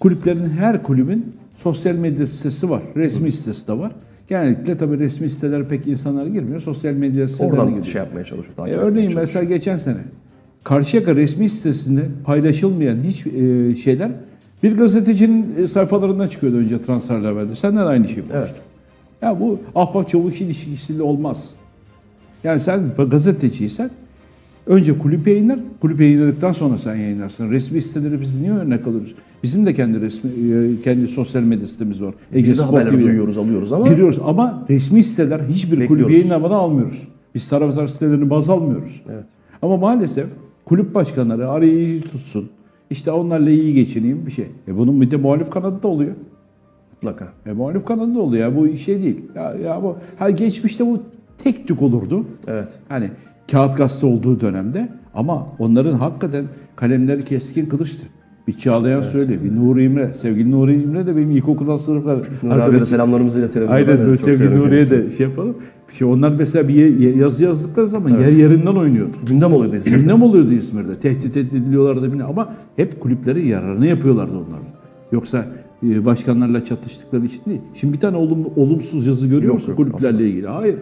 kulüplerin her kulübün sosyal medya sitesi var. Resmi sitesi de var. Genellikle tabii resmi sitelere pek insanlar girmiyor. Sosyal medya sitelerine Oradan giriyor. şey yapmaya çalışıyor. E, örneğin çalışıyor. mesela geçen sene Karşıyaka resmi sitesinde paylaşılmayan hiç e, şeyler bir gazetecinin e, sayfalarından çıkıyordu önce transferle haberde. Senden aynı şeyi konuştuk. Evet. Ya bu ahbap çavuş ilişkisiyle olmaz. Yani sen gazeteciysen önce kulüp yayınlar, kulüp yayınladıktan sonra sen yayınlarsın. Resmi siteleri biz niye örnek alıyoruz? Bizim de kendi resmi, e, kendi sosyal medya sitemiz var. Ege Biz de haberleri TV. duyuyoruz, alıyoruz ama Giriyoruz ama resmi siteler hiçbir kulüp Bekliyoruz. yayınlamadan almıyoruz. Biz taraftar sitelerini baz almıyoruz. Evet. Ama maalesef kulüp başkanları arayı iyi tutsun. İşte onlarla iyi geçineyim bir şey. E bunun bir de muhalif kanadı da oluyor. mutlaka. E muhalif kanadı da oluyor. Ya bu şey değil. Ya, ya bu ha geçmişte bu tek tük olurdu. Evet. Hani kağıt gazete olduğu dönemde ama onların hakikaten kalemleri keskin kılıçtı. Bir Çağlayan evet. Söyle, bir Nuri İmre. Sevgili Nuri İmre de benim ilkokuldan sınıflar. Nuri Arkadaşım. abi de selamlarımızı iletelim. Aynen, evet, sevgili Nuri'ye de şey yapalım. Şey onlar mesela bir yazı yazdıkları zaman evet. yer yerinden oynuyordu. Gündem oluyordu İzmir'de. Gündem oluyordu İzmir'de. Tehdit ediliyorlardı ama hep kulüplerin yararını yapıyorlardı onlar. Yoksa e, başkanlarla çatıştıkları için değil. Şimdi bir tane olum, olumsuz yazı görüyor musun kulüplerle aslında. ilgili? Hayır.